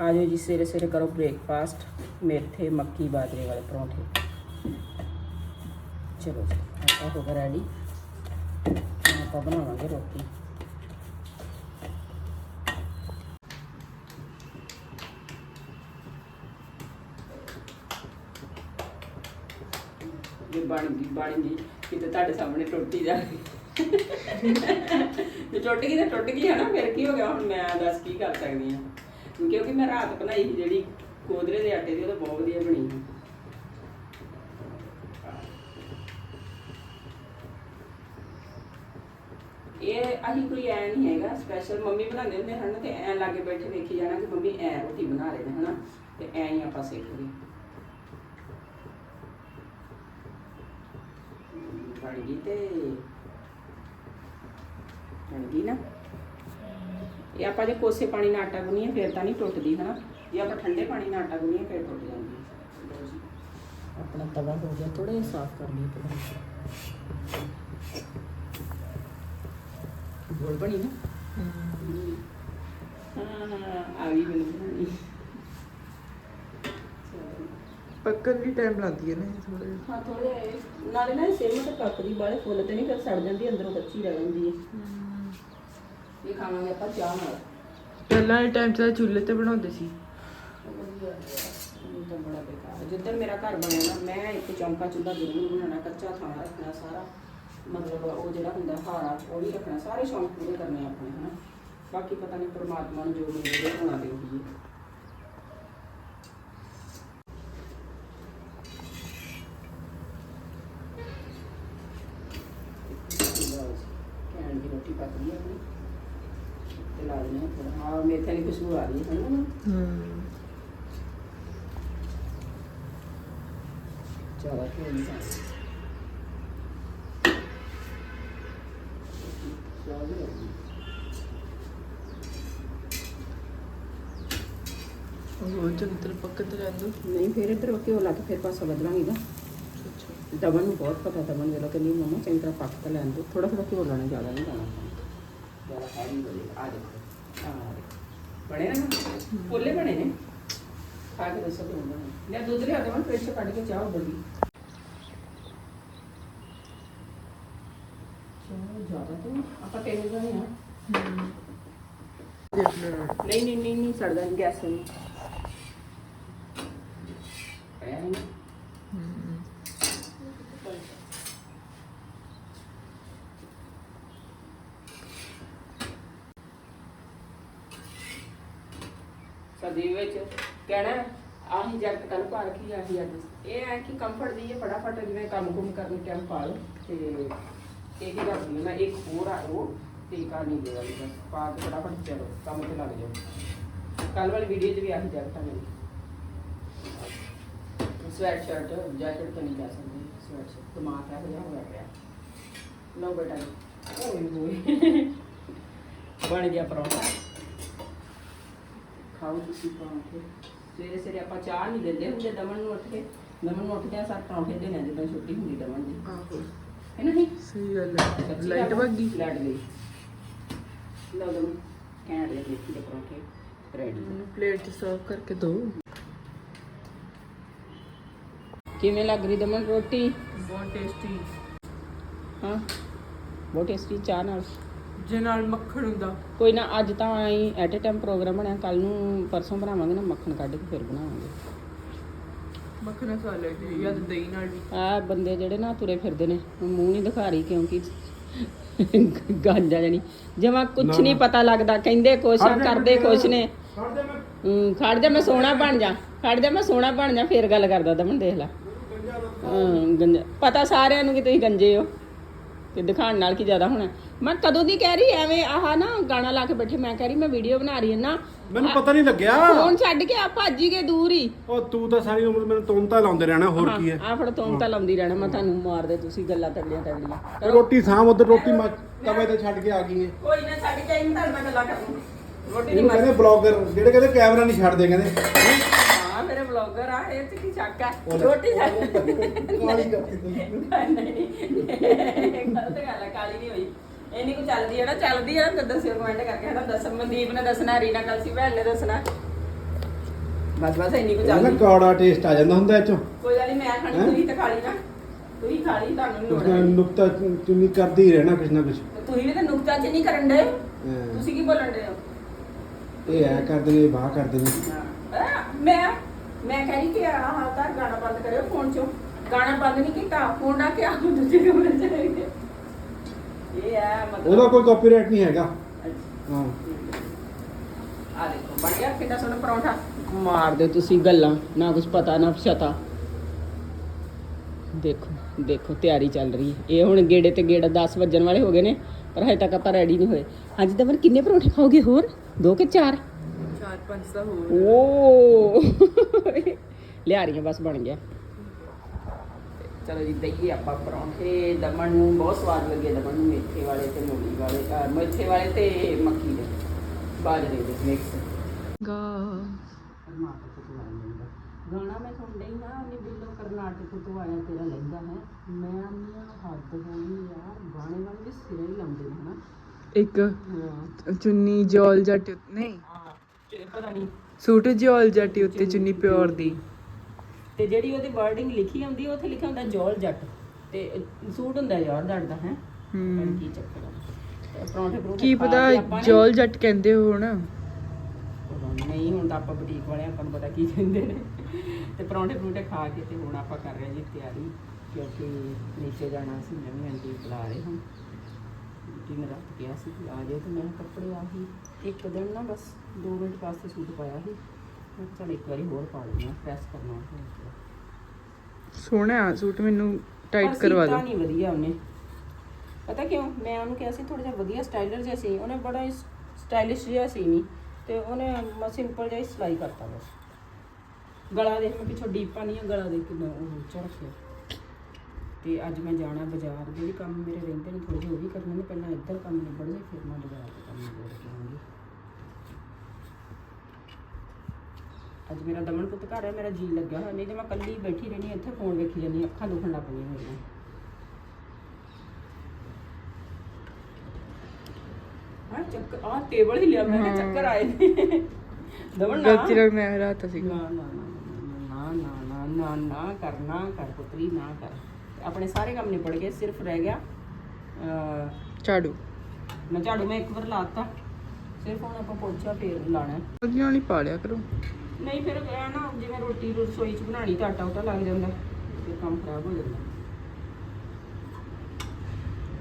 ਆ ਜਾਓ ਜੀ, ਸਵੇਰੇ ਸਵੇਰੇ ਕਰੋ ਬ੍ਰੇਕਫਾਸਟ ਮੇਥੇ, ਮੱਕੀ, ਬਾਜਰੇ ਵਾਲੇ ਪਰੌਂਠੇ। ਚਲੋ ਜੀ, ਆਟਾ ਹੋ ਗਿਆ ਰੈਡੀ ਆਪਾਂ ਬਣਾਵਾਂਗੇ ਰੋਟੀ। ਜੇ ਬਣ ਗਈ ਬਣ ਗਈ। ਕਿਤੇ ਤੁਹਾਡੇ ਸਾਹਮਣੇ ਟੁੱਟ ਜਾਵੇ ਜੇ ਟੁੱਟ ਗਈ ਤਾਂ ਟੁੱਟ ਗਈ ਹੈ ਨਾ, ਫਿਰ ਕੀ ਹੋ ਗਿਆ? ਹੁਣ ਮੈਂ ਦੱਸ ਕੀ ਕਰ ਸਕਦੀ ਹਾਂ? ਕਿਉਂਕਿ ਮੈਂ ਰਾਤ ਬਣਾਈ ਸੀ ਜਿਹੜੀ ਕੋਦਰੇ ਦੇ ਆਟੇ ਦੀ, ਉਹ ਤਾਂ ਬਹੁਤ ਵਧੀਆ ਬਣੀ ਸੀ। ਇਹ ਅਸੀਂ ਕੋਈ ਐ ਨਹੀਂ ਹੈਗਾ ਸਪੈਸ਼ਲ ਮੰਮੀ ਬਣਾਉਂਦੇ ਹੁੰਦੇ ਹਨ ਤੇ ਐ ਲਾਗੇ ਬੈਠੇ ਵੇਖੀ ਜਾਣਾ ਕਿ ਮੰਮੀ ਐ ਰੋਟੀ ਬਣਾ ਰਹੇ ਨੇ, ਹਨਾ? ਤੇ ਐ ਹੀ ਆਪਾਂ ਸਿੱਖ ਗਏ ਬਣ ਗਈ ਤੇ ਬਣ ਗਈ ਨਾ ਇਹ ਆਪਾਂ ਜੇ ਕੋਸੇ ਪਾਣੀ ਨਾਲ ਆਟਾ ਗੁੰਨੀਏ ਫਿਰ ਤਾਂ ਨਹੀਂ ਟੁੱਟਦੀ ਹਨਾ? ਜੇ ਆਪਾਂ ਠੰਡੇ ਪਾਣੀ ਨਾਲ ਆਟਾ ਗੁੰਨੀਏ ਫਿਰ ਟੁੱਟ ਜਾਂਦੀ ਹੈ। ਆਪਣਾ ਤਵਾ ਹੋ ਗਿਆ ਥੋੜਾ ਜਿਹਾ ਸਾਫ਼ ਕਰ ਲਈਏ ਪਹਿਲਾਂ ਗੋਲ ਬਣੀ ਨਾ? ਹਾਂ। ਆ ਗਈ ਮੈਨੂੰ ਬਣਾਉਣੀ। ਪੱਕਣ ਲਈ ਟਾਈਮ ਲੱਗਦੀ ਹੈ ਨਾ ਥੋੜਾ ਜਿਹਾ। ਹਾਂ ਥੋੜੇ ਨਾਲੇ ਨਾ ਸਿਮ ਤੇ ਪੱਕਦੀ ਬਾਲੇ ਫੁੱਲ ਤੇ ਨਹੀਂ ਫਿਰ ਸੜ ਜਾਂਦੀ ਅੰਦਰੋਂ ਕੱਚੀ ਰਹਿ ਜਾਂਦੀ ਹੈ। ਇਹ ਖਾਵਾਂਗੇ ਆਪਾਂ ਚਾਹ ਨਾਲ। ਪਹਿਲਾਂ ਦੇ ਟਾਈਮ 'ਚ ਤਾਂ ਚੁੱਲ੍ਹੇ ਤੇ ਬਣਾਉਂਦੇ ਸੀ। ਇਹ ਤਾਂ ਬੜਾ ਬੇਕਾਰ ਹੈ। ਜਿੱਦਣ ਮੇਰਾ ਘਰ ਬਣਿਆ ਨਾ ਮੈਂ ਇੱਕ ਚੌਂਕਾ ਚੁੱਲ੍ਹਾ ਜ਼ਰੂਰ ਬਣਾਉਣਾ ਕੱਚਾ ਥਾਂ ਰੱਖਣਾ ਸਾਰਾ। ਮਤਲਬ ਉਹ ਜਿਹੜਾ ਹੁੰਦਾ ਹਾਰਾ ਉਹ ਵੀ ਰੱਖਣਾ। ਸਾਰੇ ਸ਼ੌਂਕ ਪੂਰੇ ਕਰਨੇ ਆਪਣੇ ਹਨਾ। ਬਾਕੀ ਪਤਾ ਨਹੀਂ ਪ੍ਰਮਾਤਮਾ ਨੂੰ ਜੋ ਮਿਲੇ ਉਹ ਹੋਣਾ ਦੇਊਗੀ ਕਹਿਣ ਦੀ ਰੋਟੀ ਪੱਕ ਗਈ ਹੈ ਆਪਣੀ ਤੇ ਲਾ ਦਿੰਦੇ ਹਾਂ ਥੋੜ੍ਹਾ। ਹਾਂ ਮੇਥੇ ਦੀ ਖੁਸ਼ਬੂ ਆ ਰਹੀ ਹੈ ਹਨਾ? ਹੂੰ ਜ਼ਿਆਦਾ ਘਿਓ ਨਹੀਂ ਪਾਉਣਾ ਉਹ ਚੰਗੀ ਤਰ੍ਹਾਂ ਪੱਕ ਤੇ ਰਹਿ ਦੋ। ਨਹੀਂ ਫਿਰ ਇੱਧਰ ਘਿਓ ਲਾ ਕੇ ਫਿਰ ਪਾਸਾ ਬਦਲਾਂਗੇ ਨਾ ਦਮਨ ਨੂੰ ਬਹੁਤ ਪਤਾ ਦਮਨ ਵੇਲੇ ਕਹਿੰਦੀ ਮੰਮਾ ਚੰਗੀ ਤਰ੍ਹਾਂ ਪੱਕ ਤਾਂ ਲੈਣ ਦੋ। ਥੋੜਾ ਥੋੜਾ ਘਿਓ ਲਾਣਾ ਜ਼ਿਆਦਾ ਨਹੀਂ ਲਾਣਾ ਜ਼ਿਆਦਾ ਹੋ ਆ ਦੇਖੋ ਆ ਦੇਖੋ ਬਣੇ ਨਾ? ਪੋਲੇ ਬਣੇ ਨੇ। ਖਾ ਕੇ ਦੱਸੋ ਕਿਵੇਂ ਬਣੇ। ਲੈ ਦੁੱਧ ਲਿਆ ਦਮਨ ਫ੍ਰਿਜ ਕੱਢ ਕੇ ਚਾਹ ਬੜੀ ਚਾਹ ਜ਼ਿਆਦਾ ਤਾਂ ਆਪਾਂ ਜਣੇ ਆ। ਨਹੀਂ ਨਹੀਂ ਨਹੀਂ ਨਹੀਂ ਸੜਦਾ ਗੈਸ ਨਹੀਂ ਪਿਆ ਨਹੀਂ ਸਦੀ ਵਿੱਚ ਕਹਿਣਾ ਆਹੀ ਜੈਕਟ ਅੱਜ ਇਹ ਹੈ ਕਿ ਕੰਫਰਟ ਦੀ ਹੈ ਫਟਾਫਟ ਜਿਵੇਂ ਕੰਮ ਕੁਮ ਕਰਨ ਟਾਈਮ ਪਾ ਲਓ ਤੇ ਇਹ ਹੀ ਰੱਖਦੀ ਹਾਂ ਮੈਂ ਇੱਕ ਹੋਰ ਆ ਉਹ ਤੇ ਕਾ ਨਹੀਂ ਦੇ ਵਾਲੀ ਬਸ ਪਾ ਕੇ ਫਟਾਫਟ ਚਲੋ ਕੰਮ ਤੇ ਲੱਗ ਜਾਓ। ਕੱਲ ਵਾਲੀ ਵੀਡੀਓ 'ਚ ਵੀ ਆਹੀ ਜੈਕਟ ਸਵੈਟ ਸ਼ਰਟ ਜੈਕਟ ਤਾਂ ਨਹੀਂ ਜਾ ਸਕਦੀ ਸਵੈਟ ਸ਼ਰਟ ਦਿਮਾਗ ਆ ਹੋਇਆ ਹੋਇਆ ਪਿਆ। ਲਓ ਬੇਟਾ ਓਏ ਹੋਏ। ਬਣ ਗਿਆ ਪਰੌਂਠਾ। ਖਾਓ ਤੁਸੀਂ ਪਰੌਂਠੇ। ਸਵੇਰੇ ਸਵੇਰੇ ਆਪਾਂ ਚਾਹ ਨਹੀਂ ਦਿੰਦੇ ਹੁੰਦੇ ਦਮਨ ਨੂੰ ਉੱਠ ਕੇ। ਦਮਨ ਨੂੰ ਉੱਠ ਕੇ ਸਾਰ ਪਰੌਂਠੇ ਦੇਣੇ ਜਦੋਂ ਛੁੱਟੀ ਹੁੰਦੀ ਦਮਨ ਦੀ। ਆਹੋ। ਹੈ ਨਾ ਨਹੀਂ ਸਹੀ ਗੱਲ ਹੈ। ਲਾਈਟ ਵੱਗੀ ਲਾਈਟ ਗਈ। ਲਓ ਦਮਨ ਕਹਿਣ ਦੇ ਦੇਖੀ ਦੇ ਪਰੌਂਠੇ ਰੈਡੀ ਪਲੇਟ 'ਚ ਸਰਵ ਕਰਕੇ ਦੋ। ਕਿਵੇਂ ਲੱਗ ਰਹੀ ਦਮਨ ਰੋਟੀ? ਬਹੁਤ ਟੇਸਟੀ ਹਾਂ। ਬਹੁਤ ਟੇਸਟੀ ਚਾਹ ਨਾਲ। ਜੇ ਨਾਲ ਮੱਖਣ ਹੁੰਦਾ। ਕੋਈ ਨਾ ਅੱਜ ਤਾਂ ਆਈ ਐਟ ਅ ਟਾਈਮ ਪ੍ਰੋਗਰਾਮ ਬਣਿਆ। ਕੱਲ ਨੂੰ ਪਰਸੋਂ ਬਣਾਵਾਂਗੇ ਨਾ ਮੱਖਣ ਕੱਢ ਕੇ ਫਿਰ ਬਣਾਵਾਂਗੇ। ਮੱਖਣ ਲੱਗਦੀ ਜਾਂ ਤਾਂ ਦਹੀਂ ਨਾਲ ਵੀ। ਆ ਬੰਦੇ ਜਿਹੜੇ ਨਾ ਤੁਰੇ ਫਿਰਦੇ ਨੇ ਮੂੰਹ ਨਹੀਂ ਦਿਖਾ ਰਹੀ ਕਿਉਂਕਿ ਗਾਂਜਾ ਜਣੀ। ਜਮਾ ਕੁਛ ਨਹੀਂ ਪਤਾ ਲੱਗਦਾ ਕਹਿੰਦੇ ਕੁਛ ਆ ਕਰਦੇ ਕੁਛ ਨੇ। ਖੜ ਜਾ ਮੈਂ। ਸੋਹਣਾ ਬਣ ਜਾ। ਖੜ ਜਾ ਮੈਂ ਸੋਹਣਾ ਬਣ ਜਾ ਫੇਰ ਗੱਲ ਕਰਦਾ ਦਮਨ ਦੇਖ ਲੈ। ਹਾਂ ਗੰਜਾ। ਪਤਾ ਸਾਰਿਆਂ ਨੂੰ ਕਿ ਤੁਸੀਂ ਗੰਜੇ ਹੋ। ਤੇ ਦਿਖਾਉਣ ਨਾਲ ਕੀ ਜ਼ਿਆਦਾ ਹੋਣਾ। ਮੈਂ ਕਦੋਂ ਦੀ ਕਹਿ ਰਹੀ ਐਵੇਂ ਆਹ ਨਾ ਗਾਣਾ ਲਾ ਕੇ ਬੈਠੇ ਮੈਂ ਕਹਿ ਰਹੀ ਮੈਂ ਵੀਡੀਓ ਬਣਾ ਰਹੀ ਹਾਂ ਨਾ। ਮੈਨੂੰ ਪਤਾ ਨਹੀਂ ਲੱਗਿਆ। ਫੋਨ ਛੱਡ ਕੇ ਆ ਭੱਜ ਹੀ ਗਏ ਦੂਰ ਹੀ। ਉਹ ਤੂੰ ਤਾਂ ਸਾਰੀ ਉਮਰ ਮੈਨੂੰ ਤੋਮਤਾ ਲਾਉਂਦੇ ਰਹਿਣਾ ਹੋਰ ਕੀ ਹੈ? ਆ ਫੜ ਤੋਂ ਤਾਂ ਲਾਉਂਦੀ ਰਹਿਣਾ ਮੈਂ ਤੁਹਾਨੂੰ ਮਾਰਦੇ ਤੁਸੀਂ ਗੱਲਾਂ ਤਗੜੀਆਂ ਤਗੜੀਆਂ ਰੋਟੀ ਸਾਮ ਉਧਰ ਰੋਟੀ ਮੱਚ ਤਵੇ ਤੇ ਛੱਡ ਕੇ ਆ ਗਈ ਹੈ। ਕੋਈ ਨਾ ਛੱਡ ਕੇ ਆਈ ਮੈਂ ਤੁਹਾਡੇ ਨਾਲ ਗੱਲਾਂ ਕਰੂੰ ਰੋਟੀ ਨਹੀਂ ਇਹਨੂੰ ਕਹਿੰਦੇ ਬਲੌਗਰ ਜਿਹੜੇ ਕਹਿੰਦੇ ਕੈਮਰਾ ਨਹੀਂ ਛੱਡਦੇ ਕਹਿੰਦੇ। ਹਾਂ ਮੇਰੇ ਵਲੌਗਰ ਆ ਇਹ ਚ ਕੀ ਸ਼ੱਕ ਆ? ਰੋਟੀ ਛੱਡ ਕਾਲੀ ਕਰਕੇ ਤੂੰ ਨਹੀਂ ਗਲਤ ਗੱਲ ਆ ਕਾਲੀ ਨਹੀਂ ਹੋਈ। ਇੰਨੀ ਕੁ ਚੱਲਦੀ ਹੈ ਨਾ ਚੱਲਦੀ ਹੈ ਨਾ ਤਾਂ ਦੱਸਿਓ ਕਮੈਂਟ ਕਰਕੇ ਹਨਾ ਦੱਸ ਮਨਦੀਪ ਨੇ ਦੱਸਣਾ ਰੀਨਾ ਕਲਸੀ ਭੈਣ ਨੇ ਦੱਸਣਾ। ਬਸ ਬਸ ਇੰਨੀ ਕੁ ਨਾ ਚੱਲਦੀ। ਕੌੜਾ ਟੇਸਟ ਆ ਜਾਂਦਾ ਹੁੰਦਾ ਇਹ ਚੋਂ। ਕੋਈ ਗੱਲ ਨਹੀਂ ਮੈਂ ਖਾਣੀ ਤੁਸੀਂ ਤਾਂ ਖਾ ਲਈ ਨਾ। ਤੁਸੀਂ ਖਾ ਲਈ ਤੁਹਾਨੂੰ ਨੀ ਲੋੜ ਕੁਛ ਨਾ ਹੈ ਨੁਕਤਾ ਚੁੰਨੀ ਕਰਦੀ ਹੀ ਰਹਿਣਾ ਕੁਛ ਨਾ ਕੁਛ। ਤੁਸੀਂ ਵੀ ਤਾਂ ਨੁਕਤਾ ਚ ਨਹੀਂ ਕਰਨ ਦੇ ਹਾਂ। ਤੁਸੀਂ ਕੀ ਬੋਲਣ ਦੇ ਹੋ? ਇਹ ਐ ਕਰਦੇ ਨੇ ਬਾਹ ਕਰਦੇ ਨੇ। ਅਹ ਮੈਂ ਮੈਂ ਕਹਿ ਰਹੀ ਕਿ ਆਹ ਤਾਂ ਗਾਣਾ ਬੰਦ ਕਰਿਓ ਫੋਨ ਚੋਂ। ਗਾਣਾ ਬੰਦ ਨਹੀਂ ਕੀਤਾ ਫੋਨ ਆ ਕੇ ਆਪ ਦੂਜੇ ਕਮਰੇ ਚ ਚਲੇ ਗਏ ਇਹ ਆ ਮਤਲਬ ਉਹਦਾ ਕੋਈ ਕਾਪੀਰਾਈਟ ਨਹੀਂ ਹੈਗਾ। ਹਾਂ। ਆ ਦੇਖੋ ਬਣ ਗਿਆ ਕਿੰਨਾ ਸੋਹਣਾ ਪਰੌਂਠਾ। ਮਾਰ ਦਿਓ ਤੁਸੀਂ ਗੱਲਾਂ ਨਾ ਕੁਝ ਪਤਾ ਨਾ ਪਛਤਾ ਦੇਖੋ ਦੇਖੋ ਤਿਆਰੀ ਚੱਲ ਰਹੀ ਹੈ। ਇਹ ਹੁਣ ਗੇੜੇ ਤੇ ਗੇੜਾ 10 ਵੱਜਣ ਵਾਲੇ ਹੋ ਗਏ ਨੇ ਪਰ ਹਜੇ ਤੱਕ ਆਪਾਂ ਰੈਡੀ ਨਹੀਂ ਹੋਏ। ਹਾਂਜੀ ਦਮਨ ਕਿੰਨੇ ਪਰੌਂਠੇ ਖਾਓਗੇ ਹੋਰ? ਦੋ ਕਿ ਚਾਰ? ਚਾਰ ਪੰਜ ਦਾ ਹੋਰ ਓ ਲਿਆ ਰਹੀਆਂ ਬਸ ਬਣ ਗਿਆ। ਚਲੋ ਜੀ ਦਈਏ ਆਪਾਂ ਪਰੌਂਠੇ। ਦਮਨ ਨੂੰ ਬਹੁਤ ਸਵਾਦ ਲੱਗੇ ਦਮਨ ਨੂੰ ਮੇਥੇ ਵਾਲੇ ਤੇ ਮੂਲੀ ਵਾਲੇ। ਅਹ ਮੇਥੇ ਵਾਲੇ ਤੇ ਮੱਕੀ ਦੇ। ਬਾਜਰੇ ਦੇ ਮਿਕਸ ਗਾ ਕਰਨਾਟਕ ਤੋਂ ਆਇਆ ਲਹਿੰਗਾ ਗਾਣਾ ਮੈਂ ਸੁਣ ਰਹੀ ਹਾਂ ਉਹਨੇ ਬਿੱਲੋ ਕਰਨਾਟਕ ਤੋਂ ਆਇਆ ਤੇਰਾ ਲਹਿੰਗਾ ਹੈ। ਮੈਂ ਆਨੀਆਂ ਹੱਦ ਹੋਣੀ ਯਾਰ। ਗਾਣੇ ਵਾਲੇ ਵੀ ਸਿਰੇ ਹੀ ਲਾਉਂਦੇ ਨੇ ਹਨਾ? ਇੱਕ ਹਾਂ। ਚੁੰਨੀ ਜੋਲ ਜੱਟ ਨਹੀਂ। ਹਾਂ। ਪਤਾ ਨਹੀਂ ਸੂਟ ਜੋਲ ਜੱਟ ਉੱਤੇ ਚੁੰਨੀ ਪਿਓਰ ਦੀ। ਤੇ ਜਿਹੜੀ ਉਹਦੀ ਵਰਡਿੰਗ ਲਿਖੀ ਹੁੰਦੀ ਉੱਥੇ ਲਿਖਿਆ ਹੁੰਦਾ ਜੋਲ ਜੱਟ। ਤੇ ਸੂਟ ਹੁੰਦਾ ਯਾਰ ਜੱਟ ਦਾ ਹੈ? ਹੂੰ। ਕੀ ਚੱਕਰ ਆ। ਪਰੌਂਠੇ ਪਰੌਂਠੇ ਕੀ ਪਤਾ ਜੋਲ ਜੱਟ ਕਹਿੰਦੇ ਹੋਣ। ਨਹੀਂ ਹੁਣ ਤਾਂ ਆਪਾਂ ਬੁਟੀਕ ਵਾਲਿਆਂ ਆਪਾਂ ਨੂੰ ਪਤਾ ਕੀ ਕਹਿੰਦੇ ਨੇ। ਤੇ ਪਰੌਂਠੇ ਪਰੌਂਠੇ ਖਾ ਕੇ ਤੇ ਹੁਣ ਆਪਾਂ ਕਰ ਰਹੇ ਜੀ ਤਿਆਰੀ ਕਿਉਂਕਿ ਨੀਚੇ ਜਾਣਾ ਸੀ ਨਵੀਂ ਆਂਟੀ ਬੁਲਾ ਰਹੇ ਹਾਂ ਨੇ ਰੱਖ ਗਿਆ ਸੀ ਕਿ ਆ ਜਾਓ ਤੇ ਮੈਂ ਕੱਪੜੇ ਆਹੀ ਇੱਕ ਦਿਨ ਨਾ ਬਸ 2 ਮਿੰਟ ਵਾਸਤੇ ਸੂਟ ਪਾਇਆ ਸੀ। ਮੈਂ ਚੱਲ ਇੱਕ ਵਾਰੀ ਹੋਰ ਪਾ ਲੈਂਦੇ ਹਾਂ ਪ੍ਰੈਸ ਕਰਨਾ ਸੋਹਣਾ ਆ ਸੂਟ ਮੈਨੂੰ ਟਾਈਟ ਕਰਵਾ ਦਿਓ। ਨਹੀਂ ਵਧੀਆ ਉਹਨੇ। ਪਤਾ ਕਿਉਂ? ਮੈਂ ਉਹਨੂੰ ਕਿਹਾ ਸੀ ਥੋੜਾ ਜਿਹਾ ਵਧੀਆ ਸਟਾਈਲਰ ਜਿਹਾ ਸੀ ਉਹਨੇ ਬੜਾ ਸਟਾਈਲਿਸ਼ ਜਿਹਾ ਸੀ ਨਹੀਂ ਤੇ ਉਹਨੇ ਸਿੰਪਲ ਜਿਹਾ ਸਿਲਾਈ ਕਰਤਾ ਬਸ। ਗਲਾ ਦੇਖ ਮੈਂ ਪਿੱਛੋਂ ਡੀਪਾ ਨਹੀਂ ਆ ਗਲਾ ਦੇਖ ਕਿੰਨਾ ਉਹ ਚੜਕਿਆ ਤੇ ਅੱਜ ਮੈਂ ਜਾਣਾ ਬਾਜ਼ਾਰ ਜਿਹੜੇ ਕੰਮ ਮੇਰੇ ਰਹਿੰਦੇ ਨੇ ਥੋੜੇ ਜਿਹੇ ਉਹ ਵੀ ਕਰਨੇ ਨੇ ਪਹਿਲਾਂ ਇੱਧਰ ਕੰਮ ਨਿਬੜ ਜਾਏ ਫਿਰ ਮੈਂ ਬਾਜ਼ਾਰ ਦਾ ਕੰਮ ਨਿਬੜ ਕੇ ਆਉਂਗੀ। ਅੱਜ ਮੇਰਾ ਦਮਨ ਪੁੱਤ ਘਰ ਹੈ ਮੇਰਾ ਜੀ ਲੱਗਾ ਹੋਇਆ ਨਹੀਂ ਤੇ ਮੈਂ ਕੱਲੀ ਬੈਠੀ ਰਹਿਣੀ ਇੱਥੇ ਫੋਨ ਵੇਖੀ ਜਾਂਦੀ ਅੱਖਾਂ ਦੁਖਣ ਲੱਗ ਪਈਆਂ ਮੇਰੀਆਂ। ਹਾਂ ਚੱਕ ਆ ਟੇਬਲ ਹੀ ਲਿਆ ਮੈਂ ਕਿਹਾ ਚੱਕਰ ਆਏ ਨੇ। ਦਮਨ ਨਾ। ਗਲਤੀ ਨਾਲ ਮੈਂ ਹਰਾਤਾ ਸੀ ਨਾ ਨਾ ਨਾ ਨਾ ਨਾ ਨਾ ਨਾ ਨਾ ਕਰਨਾ ਕਰ ਪੁੱਤਰੀ ਨਾ ਕਰ। ਆਪਣੇ ਸਾਰੇ ਕੰਮ ਨਿਬੜ ਗਏ ਸਿਰਫ ਰਹਿ ਗਿਆ ਅਹ, ਝਾੜੂ। ਮੈਂ ਝਾੜੂ ਮੈਂ ਇੱਕ ਵਾਰ ਲਾਤਾ ਸਿਰਫ ਹੁਣ ਆਪਾਂ ਪੋਚਾ ਫੇਰ ਲਾਣਾ। ਹੈ। ਉਹਦੇ ਨਾਲ ਹੀ ਪਾ ਲਿਆ ਕਰੋ। ਨਹੀਂ ਫਿਰ ਇਹ ਨਾ ਜਿਵੇਂ ਰੋਟੀ ਰਸੋਈ ਚ ਬਣਾਣੀ ਤਾਂ ਆਟਾ ਉਟਾ ਲੱਗ ਜਾਂਦਾ ਤੇ ਕੰਮ ਖਰਾਬ ਹੋ ਜਾਂਦਾ।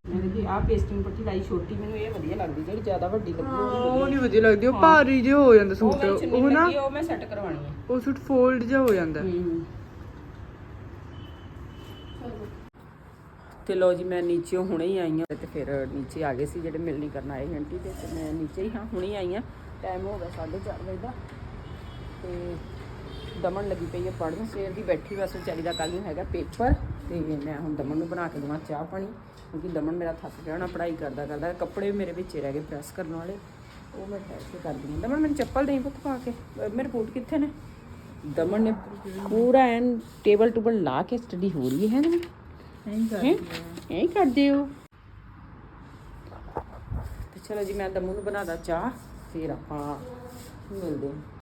ਮੈਂ ਦੇਖੀ ਆ ਪੇਸਟਿੰਗ ਪੱਟੀ ਲਾਈ ਛੋਟੀ ਮੈਨੂੰ ਇਹ ਵਧੀਆ ਲੱਗਦੀ ਜਿਹੜੀ ਜ਼ਿਆਦਾ ਵੱਡੀ ਲੱਗੀ ਉਹ ਉਹ ਨਹੀਂ ਵਧੀਆ ਲੱਗਦੀ ਉਹ ਭਾਰੀ ਜਿਹਾ ਹੋ ਜਾਂਦਾ ਉਹ ਸੂਟ ਮੇਰੀ ਚੁੰਨੀ ਉਹ ਨਾ ਲੱਗੀ ਆ, ਉਹ ਮੈਂ ਸੈੱਟ ਕਰਵਾਉਣੀ ਹੈ ਉਹ ਸੂਟ ਫੋਲਡ ਜਿਹਾ ਹੋ ਜਾਂਦਾ। ਹਮ। ਤੇ ਲੋ ਜੀ ਮੈਂ ਨੀਚੇ ਹੁਣੇ ਹੀ ਆਈ ਹਾਂ ਤੇ ਫਿਰ ਨੀਚੇ ਆ ਗਏ ਸੀ ਜਿਹੜੇ ਮਿਲਣੀ ਕਰਨ ਆਏ ਸੀ ਆਂਟੀ ਦੇ ਤੇ ਮੈਂ ਨੀਚੇ ਹੀ ਹਾਂ ਹੁਣੇ ਹੀ ਆਈ ਹਾਂ। ਟਾਈਮ ਹੋ ਗਿਆ 4:30 ਵਜੇ ਦਾ। ਤੇ ਦਮਨ ਲੱਗੀ ਪਈ ਹੈ ਪੜ੍ਹਨ। ਸਵੇਰ ਦੀ ਬੈਠੀ ਬਸ ਵਿਚਾਰੀ ਦਾ ਕੱਲ ਨੂੰ ਹੈਗਾ ਪੇਪਰ ਤੇ ਮੈਂ ਹੁਣ ਦਮਨ ਨੂੰ ਬਣਾ ਕੇ ਦੇਵਾਂ ਚਾਹ ਪਾਣੀ ਕਿਉਂਕਿ ਦਮਨ ਮੇਰਾ ਥੱਕ ਗਿਆ ਹੋਣਾ ਪੜ੍ਹਾਈ ਕਰਦਾ ਕਰਦਾ ਕੱਪੜੇ ਵੀ ਮੇਰੇ ਵਿੱਚੇ ਰਹਿ ਗਏ ਪ੍ਰੈਸ ਕਰਨ ਵਾਲੇ ਉਹ ਮੈਂ ਠਹਿਰ ਕੇ ਕਰਦੀ ਹਾਂ। ਦਮਨ ਮੈਨੂੰ ਚੱਪਲ ਦੇਈ ਪੁੱਤ ਪਾ ਕੇ? ਮੇਰੇ ਬੂਟ ਕਿੱਥੇ ਨੇ? ਦਮਨ ਨੇ ਪੂਰਾ ਐਨ ਟੇਬਲ ਟੂਬਲ ਲਾ ਕੇ ਸਟੱਡੀ ਹੋ ਰਹੀ ਹੈ ਨਾ? ਨਹੀਂ ਹੈਂ ਐਂ ਕਰਦੇ ਹੋ? ਤੇ ਚਲੋ ਜੀ ਮੈਂ ਦਮੂ ਨੂੰ ਬਣਾਦਾ ਚਾਹ ਫਿਰ ਆਪਾਂ ਮਿਲਦੇ ਹਾਂ।